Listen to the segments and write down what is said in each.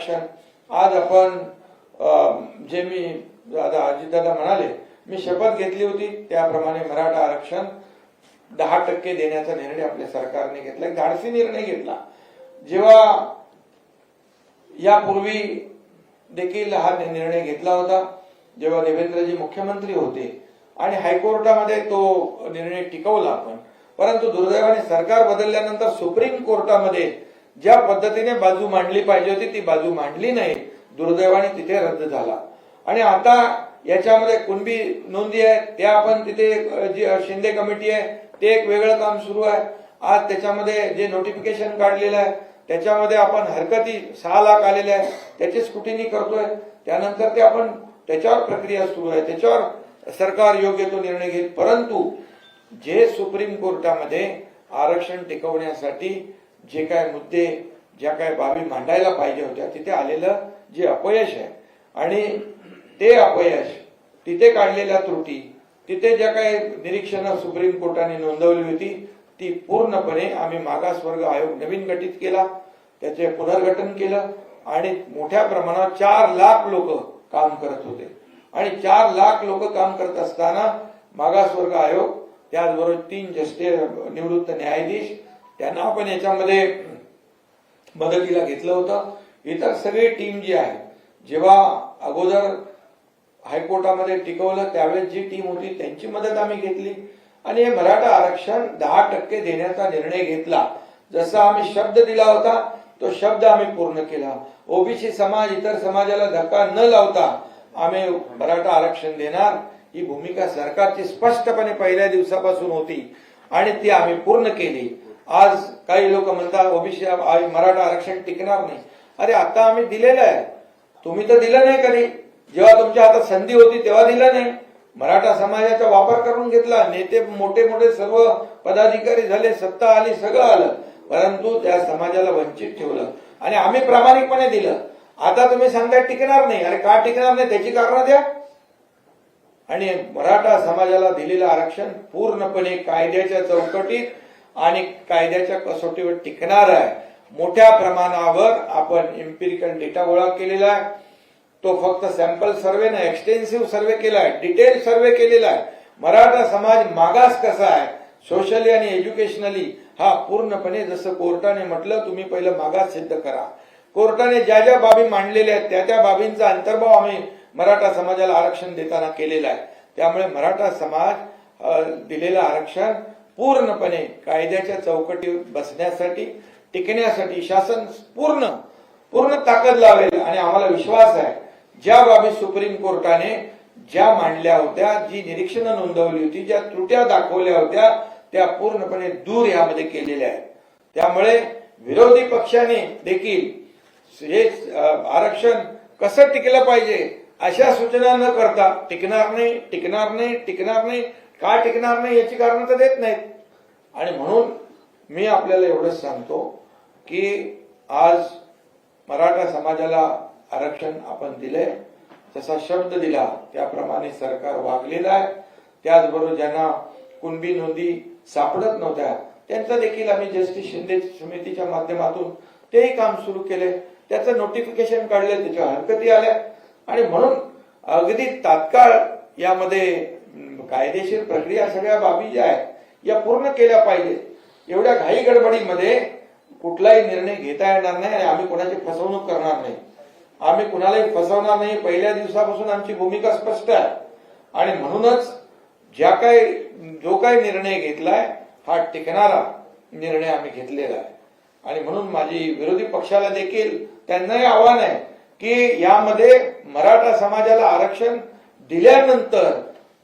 आरक्षण आज आपण जे मी दादा अजितदादा म्हणाले मी शपथ घेतली होती त्याप्रमाणे मराठा आरक्षण दहा टक्के देण्याचा निर्णय आपल्या सरकारने घेतला. एक धाडसी निर्णय घेतला. जेव्हा यापूर्वी देखील हा निर्णय घेतला होता जेव्हा देवेंद्रजी मुख्यमंत्री होते आणि हायकोर्टामध्ये तो निर्णय टिकवला आपण. परंतु दुर्दैवाने सरकार बदलल्यानंतर सुप्रीम कोर्टामध्ये ज्या पद्धतीने बाजू मांडली पाहिजे होती ती बाजू मांडली नाही. दुर्दैवाने तिथे रद्द झाला. आणि आता याच्यामध्ये कुणबी नोंदी आहे त्या आपण तिथे जी शिंदे कमिटी आहे ते एक वेगळं काम सुरू आहे. आज त्याच्यामध्ये जे नोटिफिकेशन काढलेलं आहे त्याच्यामध्ये आपण हरकती सहा लाख आलेल्या आहे त्याची स्कुटिनी करतोय. त्यानंतर ते आपण त्याच्यावर प्रक्रिया सुरू आहे त्याच्यावर सरकार योग्य तो निर्णय घेईल. परंतु जे सुप्रीम कोर्टामध्ये आरक्षण टिकवण्यासाठी जे काय मुद्दे ज्या काय बाबी मांडायला पाहिजे होत्या तिथे आलेलं जे अपयश आहे. आणि ते अपयश तिथे काढलेल्या त्रुटी तिथे ज्या काही निरीक्षणं सुप्रीम कोर्टाने नोंदवली होती ती पूर्णपणे आम्ही मागासवर्ग आयोग नवीन गठीत केला त्याचे पुनर्गठन केलं आणि मोठ्या प्रमाणात चार लाख लोक काम करत होते. आणि चार लाख लोक काम करत असताना मागासवर्ग आयोग त्याचबरोबर तीन जस्टे निवृत्त न्यायाधीश त्यांना आपण याच्यामध्ये मदतीला घेतलं होतं. इतर सगळी टीम जी आहे जेव्हा अगोदर हायकोर्टामध्ये टिकवलं त्यावेळेस जी टीम होती त्यांची मदत आम्ही घेतली. आणि हे मराठा आरक्षण दहा टक्के देण्याचा निर्णय घेतला. जसा आम्ही शब्द दिला होता तो शब्द आम्ही पूर्ण केला. ओबीसी समाज इतर समाजाला धक्का न लावता आम्ही मराठा आरक्षण देणार. ही भूमिका सरकारची स्पष्टपणे पहिल्या दिवसापासून होती आणि ती आम्ही पूर्ण केली. आज काही लोक म्हणतात ओबीसी मराठा आरक्षण टिकणार नाही. अरे आता आम्ही दिलेलं आहे. तुम्ही तर दिलं नाही कधी. जेव्हा तुमच्या हातात संधी होती तेव्हा दिलं नाही. मराठा समाजाचा वापर करून घेतला. नेते मोठे मोठे सर्व पदाधिकारी झाले सत्ता आली सगळं आलं. परंतु त्या समाजाला वंचित ठेवलं. आणि आम्ही प्रामाणिकपणे दिलं. आता तुम्ही सांगताय टिकणार नाही. अरे का टिकणार नाही? त्याची कारणं द्या. आणि मराठा समाजाला दिलेलं आरक्षण पूर्णपणे कायद्याच्या चौकटीत आणि कायद्याच्या कसोटीवर टिकणार आहे. मोठ्या प्रमाणावर आपण एम्पिरिकल डेटा गोळा केलेला आहे. तो फक्त सॅम्पल सर्वे नाही एक्सटेन्सिव्ह सर्वे केला आहे. डिटेल सर्वे केलेला आहे. मराठा समाज मागास कसा आहे? सोशली आणि एज्युकेशनली हा पूर्णपणे जसं कोर्टाने म्हटलं तुम्ही पहिलं मागास सिद्ध करा. कोर्टाने ज्या ज्या बाबी मांडलेल्या आहेत त्या त्या बाबींचा अंतर्भाव आम्ही मराठा समाजाला आरक्षण देताना केलेला आहे. त्यामुळे मराठा समाज दिलेलं आरक्षण पूर्णपणे कायद्याच्या चौकटी बसण्यासाठी टिकण्यासाठी शासन पूर्ण पूर्ण ताकद लावेल आणि आम्हाला विश्वास आहे ज्या बाबी सुप्रीम कोर्टाने ज्या मांडल्या होत्या जी निरीक्षणं नोंदवली होती ज्या त्रुट्या दाखवल्या होत्या त्या पूर्णपणे दूर यामध्ये केलेल्या आहेत. त्यामुळे विरोधी पक्षाने देखील हे आरक्षण कसं टिकलं पाहिजे अशा सूचना न करता टिकणार नाही टिकणार नाही टिकणार नाही का टिकणार नाही याची कारणं तर देत नाहीत. आणि म्हणून मी आपल्याला एवढंच सांगतो की आज मराठा समाजाला आरक्षण आपण दिले जसा शब्द दिला त्याप्रमाणे सरकार वागलेलं आहे. त्याचबरोबर ज्यांना कुणबी नोंदी सापडत नव्हत्या त्यांचं देखील आम्ही जस्टिस शिंदे समितीच्या माध्यमातून तेही काम सुरू केले त्याचं नोटिफिकेशन काढले त्याच्या हरकती आल्या. आणि म्हणून अगदी तात्काळ यामध्ये कायदेशीर प्रक्रिया सगळ्या बाबी ज्या आहेत या पूर्ण केल्या पाहिजे एवढ्या घाई गडबडीमध्ये कुठलाही निर्णय घेता येणार नाही आणि आम्ही कोणाची फसवणूक करणार नाही. आम्ही कुणालाही फसवणार नाही. पहिल्या दिवसापासून आमची भूमिका स्पष्ट आहे. आणि म्हणूनच ज्या काही जो काही निर्णय घेतलाय हा टिकणारा निर्णय आम्ही घेतलेला आहे. आणि म्हणून माझी विरोधी पक्षाला देखील त्यांनाही आव्हान आहे की यामध्ये मराठा समाजाला आरक्षण दिल्यानंतर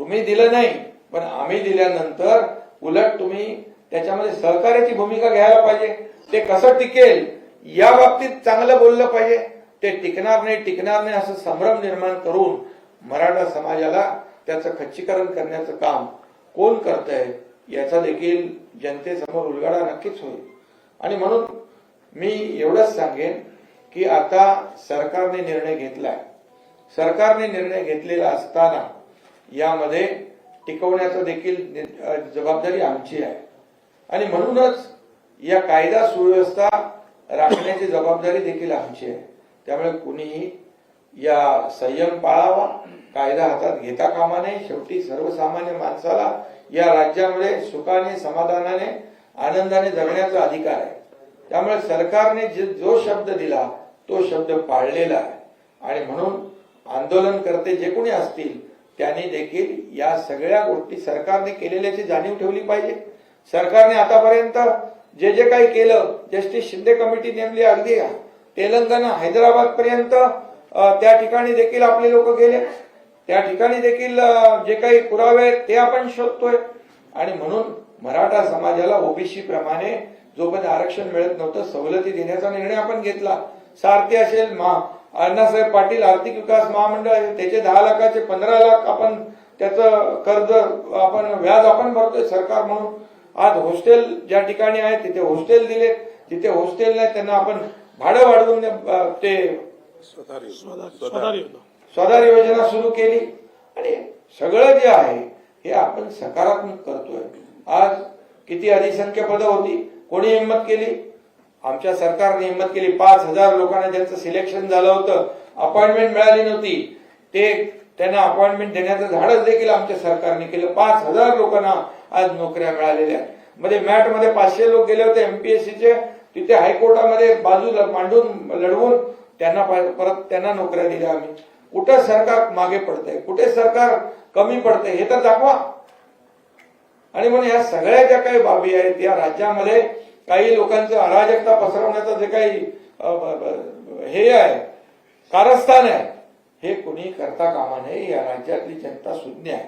तुम्ही दिलं नाही पण आम्ही दिल्यानंतर उलट तुम्ही त्याच्यामध्ये सहकार्याची भूमिका घ्यायला पाहिजे. ते कसं टिकेल या बाबतीत चांगलं बोललं पाहिजे. ते टिकणार नाही टिकणार नाही असं संभ्रम निर्माण करून मराठा समाजाला त्याचं खच्चीकरण करण्याचं काम कोण करत आहे याचा देखील जनतेसमोर उलगडा नक्कीच होईल. आणि म्हणून मी एवढंच सांगेन की आता सरकारने निर्णय घेतलाय. सरकारने निर्णय घेतलेला असताना यामध्ये टिकवण्याचं देखील जबाबदारी आमची आहे. आणि म्हणूनच या कायदा सुव्यवस्था राखण्याची जबाबदारी देखील आमची आहे. त्यामुळे कुणीही या संयम पाळावा कायदा हातात घेता कामा नये. शेवटी सर्वसामान्य माणसाला या राज्यामध्ये सुखाने समाधानाने आनंदाने जगण्याचा अधिकार आहे. त्यामुळे सरकारने जे जो शब्द दिला तो शब्द पाळलेला आहे. आणि म्हणून आंदोलनकर्ते जे कोणी असतील त्यांनी देखील या सगळ्या गोष्टी सरकारने केलेल्याची जाणीव ठेवली पाहिजे. सरकारने आतापर्यंत जे जे काही केलं जस्टिस शिंदे कमिटी नेमली अगदी तेलंगणा हैदराबाद पर्यंत त्या ठिकाणी देखील आपले लोक गेले. त्या ठिकाणी देखील जे काही पुरावे आहेत ते आपण शोधतोय. आणि म्हणून मराठा समाजाला ओबीसी प्रमाणे जोपर्यंत आरक्षण मिळत नव्हतं सवलती देण्याचा निर्णय आपण घेतला. सारथी असेल मा अण्णासाहेब पाटील आर्थिक विकास महामंडळ आहे. त्याचे दहा लाखाचे पंधरा लाख आपण त्याचं कर्ज आपण व्याज आपण भरतोय सरकार म्हणून. आज हॉस्टेल ज्या ठिकाणी आहे तिथे हॉस्टेल दिले. तिथे हॉस्टेल नाही त्यांना आपण भाडं वाढवून ते स्वधार योजना सुरू केली. आणि सगळं जे आहे हे आपण सकारात्मक करतोय. आज किती अधिसंख्य पदं होती कोणी हिंमत केली? आमच्या सरकारने हिंमत केली. पाच हजार लोकांना ज्यांचं सिलेक्शन झालं होतं अपॉइंटमेंट मिळाली नव्हती. ते त्यांना अपॉइंटमेंट देण्याचं धाडस देखील आमच्या सरकारने केलं. पाच हजार लोकांना आज नोकऱ्या मिळालेल्या म्हणजे मध्ये मॅटमध्ये पाचशे लोक गेले होते एमपीएससीचे तिथे हायकोर्टामध्ये बाजूला मांडून लढवून त्यांना परत त्यांना नोकऱ्या दिल्या आम्ही. कुठे सरकार मागे पडतंय? कुठे सरकार कमी पडतंय? हे तर दाखवा. आणि म्हणून या सगळ्या ज्या काही बाबी आहेत या राज्यामध्ये काही लोकांचं अराजकता पसरवण्याचं जे काही हे आहे कारस्थान आहे हे कुणी करता कामा नये या राज्यातली जनता सुज्ञ आहे.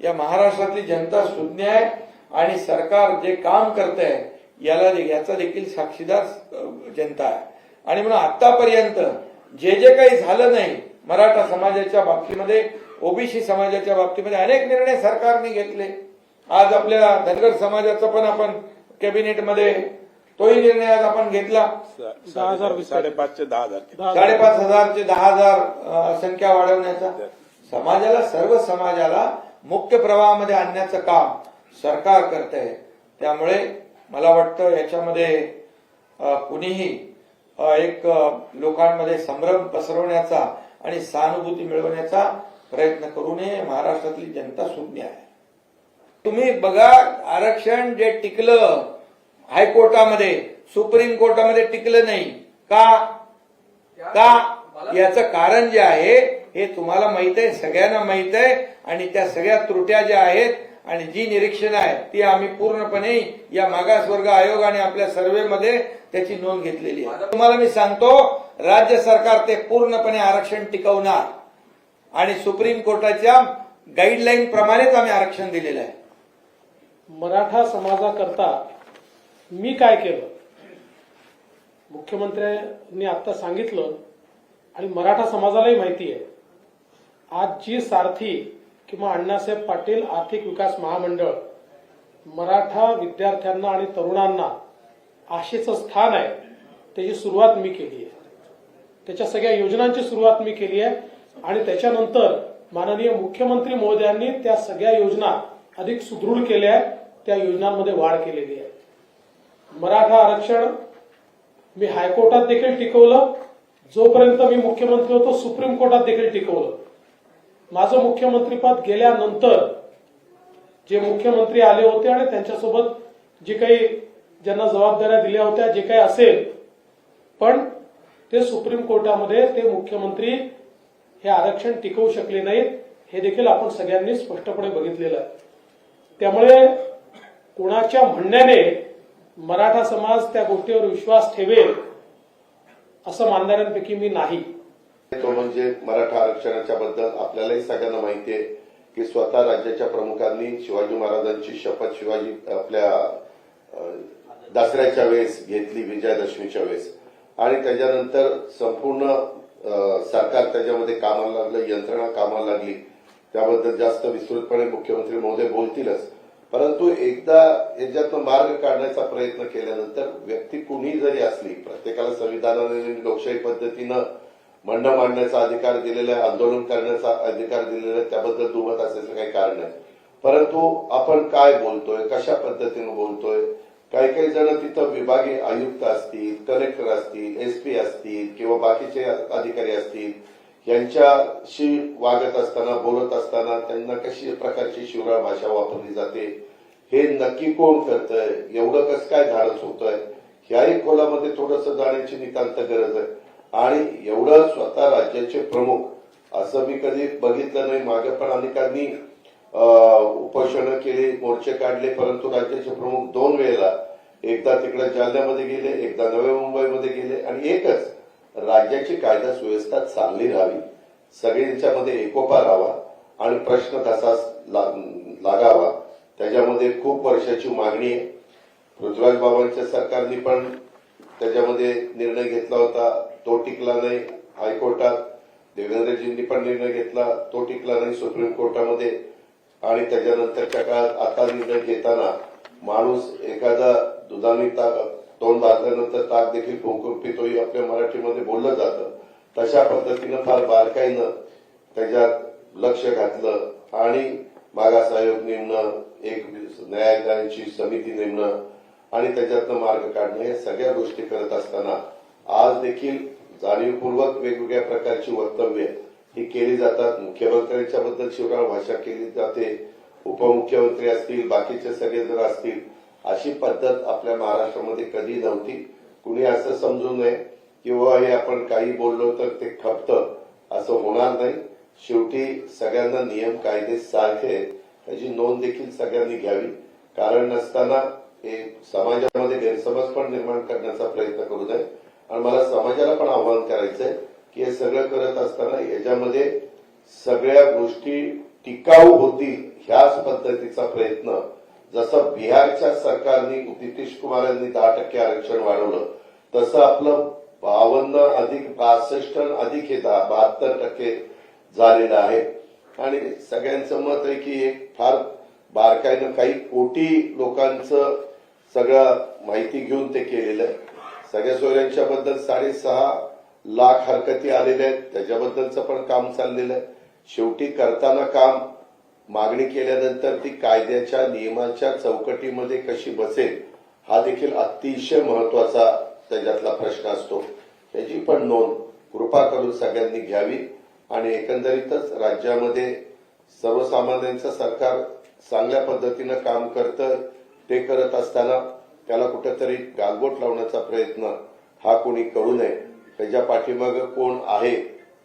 या महाराष्ट्रातली जनता सुज्ञ आहे आणि सरकार जे काम करत आहे याला याचा देखील साक्षीदार जनता आहे. आणि म्हणून आतापर्यंत जे जे काही झालं नाही मराठा समाजाच्या बाबतीमध्ये ओबीसी समाजाच्या बाबतीमध्ये अनेक निर्णय सरकारने घेतले. आज आपल्या धनगर समाजाचं पण आपण कॅबिनेटमध्ये तोही निर्णय आज आपण घेतला. दहा हजार साडेपाचशे दहा हजार. साडेपाच हजार. ते दहा हजार संख्या वाढवण्याचा. समाजाला सर्व समाजाला मुख्य प्रवाहामध्ये आणण्याचं काम सरकार करत आहे त्यामुळे मला वाटतं याच्यामध्ये कुणीही एक लोकांमध्ये संभ्रम पसरवण्याचा आणि सहानुभूती मिळवण्याचा प्रयत्न करू नये. महाराष्ट्रातली जनता सुज्ञ आहे. तुम्ही बघा आरक्षण जे टिकलं हायकोर्टामध्ये सुप्रीम कोर्टामध्ये टिकलं नाही. का? का? याचं कारण जे आहे हे तुम्हाला माहीत आहे सगळ्यांना माहीत आहे आणि त्या सगळ्या त्रुट्या ज्या आहेत आणि जी निरीक्षण आहे ती आम्ही पूर्णपणे या मागासवर्ग आयोग आणि आपल्या सर्व्हेमध्ये त्याची नोंद घेतलेली आहे. तुम्हाला मी सांगतो राज्य सरकार ते पूर्णपणे आरक्षण टिकवणार. आणि सुप्रीम कोर्टाच्या गाईडलाईन प्रमाणेच आम्ही आरक्षण दिलेलं आहे. मराठा समाजाकरता मी काय केलं? मुख्यमंत्र्यांनी आता सांगितलं आणि मराठा समाजालाही माहिती आहे. आज जी सारथी किंवा अण्णासाहेब पाटील आर्थिक विकास महामंडळ मराठा विद्यार्थ्यांना आणि तरुणांना आशेचं स्थान आहे त्याची सुरुवात मी केली आहे. त्याच्या सगळ्या योजनांची सुरुवात मी केली आहे आणि त्याच्यानंतर माननीय मुख्यमंत्री महोदयांनी त्या सगळ्या योजना अधिक सुदृढ केल्या आहेत त्या योजनांमध्ये वाढ केलेली आहे. मराठा आरक्षण मी हायकोर्टात देखील टिकवलं. जोपर्यंत मी मुख्यमंत्री होतो सुप्रीम कोर्टात देखील टिकवलं. माझं मुख्यमंत्रीपद गेल्यानंतर जे मुख्यमंत्री आले होते आणि त्यांच्यासोबत जे काही ज्यांना जबाबदाऱ्या दिल्या होत्या जे काही असेल पण ते सुप्रीम कोर्टामध्ये ते मुख्यमंत्री हे आरक्षण टिकवू शकले नाहीत हे देखील आपण सगळ्यांनी स्पष्टपणे बघितलेलं आहे. त्यामुळे कोणाच्या म्हणण्याने मराठा समाज त्या गोष्टीवर विश्वास ठेवेल असं मानणाऱ्यांपैकी मी नाही. तो म्हणजे मराठा आरक्षणाच्या बद्दल आपल्यालाही सगळ्यांना माहिती आहे की स्वतः राज्याच्या प्रमुखांनी शिवाजी महाराजांची शपथ शिवाजी आपल्या दसऱ्याच्या वेळेस घेतली विजयादशमीच्या वेळेस. आणि त्याच्यानंतर संपूर्ण सरकार त्याच्यामध्ये कामाला लागलं यंत्रणा कामाला लागली. त्याबद्दल जास्त विस्तृतपणे मुख्यमंत्री महोदय बोलतीलच. परंतु एकदा याच्यातून मार्ग काढण्याचा प्रयत्न केल्यानंतर व्यक्ती कुणी जरी असली प्रत्येकाला संविधानाने लोकशाही पद्धतीनं म्हणणं मांडण्याचा अधिकार दिलेला आहे आंदोलन करण्याचा अधिकार दिलेला आहे त्याबद्दल दुमत असायचं काही कारण नाही. परंतु आपण काय बोलतोय कशा पद्धतीने बोलतोय? काही काही जण तिथं विभागीय आयुक्त असतील कलेक्टर असतील एसपी असतील किंवा बाकीचे अधिकारी असतील यांच्याशी वागत असताना बोलत असताना त्यांना कशी प्रकारची शिवराळ भाषा वापरली जाते हे नक्की कोण करतंय एवढं कसं काय धाडस होतंय ह्याही खोलामध्ये थोडस जाण्याची नितांत गरज आहे. आणि एवढं स्वतः राज्याचे प्रमुख असं मी कधी बघितलं नाही. मागे पण अनेकांनी उपोषण केली मोर्चे काढले परंतु राज्याचे प्रमुख दोन वेळेला एकदा तिकडे जालन्यामध्ये गेले एकदा नव्या मुंबईमध्ये गेले आणि एकच राज्याची कायदा सुव्यवस्था चांगली राहावी सगळ्यांच्यामध्ये एकोपा राहावा आणि प्रश्न तसाच ला- लागावा. त्याच्यामध्ये खूप वर्षाची मागणी आहे. पृथ्वीराज बाबांच्या सरकारने पण त्याच्यामध्ये निर्णय घेतला होता तो टिकला नाही हायकोर्टात. देवेंद्रजींनी पण निर्णय घेतला तो टिकला नाही सुप्रीम कोर्टामध्ये. आणि त्याच्यानंतरच्या काळात आता निर्णय घेताना माणूस एखादा दुधाने ताक तोंड दाखल्यानंतर ताक देखील फुंकून पितोही आपल्या मराठीमध्ये बोललं जातं. तशा पद्धतीनं फार बारकाईनं त्याच्यात लक्ष घातलं आणि मागास आयोग नेमणं एक न्यायालयांची समिती नेमणं आणि त्याच्यातनं मार्ग काढणं या सगळ्या गोष्टी करत असताना आज देखील जाणीवपूर्वक वेगवेगळ्या प्रकारची वक्तव्य ही केली जातात. मुख्यमंत्र्यांच्या बद्दल शिवराळ भाषा केली जाते. उपमुख्यमंत्री असतील बाकीचे सगळे जर असतील अशी पद्धत आपल्या महाराष्ट्रामध्ये कधी नव्हती. कुणी असं समजू नये किंवा हे आपण काही बोललो तर ते खपतं. असं होणार नाही. शेवटी सगळ्यांना नियम कायदे सारखे आहेत. त्याची नोंद देखील सगळ्यांनी घ्यावी. कारण नसताना हे समाजामध्ये गैरसमज पण निर्माण करण्याचा प्रयत्न करू नये. आणि मला समाजाला पण आवाहन करायचंय की हे सगळं करत असताना याच्यामध्ये सगळ्या गोष्टी टिकाऊ होतील ह्याच पद्धतीचा प्रयत्न जसं बिहारच्या सरकारने नितीश कुमार यांनी दहा टक्के आरक्षण वाढवलं तसं आपलं बावन्न अधिक बासष्ट अधिक हे दहा बहात्तर टक्के झालेलं आहे. आणि सगळ्यांचं मत आहे की एक फार बारकाईनं काही कोटी लोकांचं सगळं माहिती घेऊन ते केलेलं आहे. सगळ्या सोयऱ्यांच्या बद्दल साडेसहा लाख हरकती आलेल्या आहेत त्याच्याबद्दलचं पण काम चाललेलं आहे. शेवटी करताना काम मागणी केल्यानंतर ती कायद्याच्या नियमाच्या चौकटीमध्ये कशी बसेल हा देखील अतिशय महत्त्वाचा त्याच्यातला प्रश्न असतो. त्याची पण नोंद कृपा करून सगळ्यांनी घ्यावी आणि एकंदरीतच राज्यामध्ये सर्वसामान्यांचं सरकार चांगल्या पद्धतीनं काम करतं ते करत असताना त्याला कुठेतरी गालबोट लावण्याचा प्रयत्न हा कोणी करू नये. त्याच्या पाठीमागं कोण आहे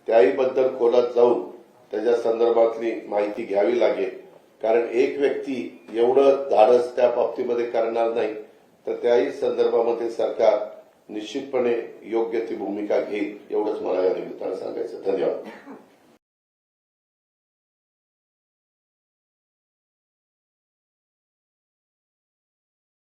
त्याही बद्दल खोलात जाऊन त्याच्या संदर्भातली माहिती घ्यावी लागेल. कारण एक व्यक्ती एवढं धाडस त्या बाबतीमध्ये करणार नाही तर त्याही संदर्भामध्ये सरकार निश्चितपणे योग्य ती भूमिका घेईल एवढंच मला या निमित्तानं सांगायचं. धन्यवाद.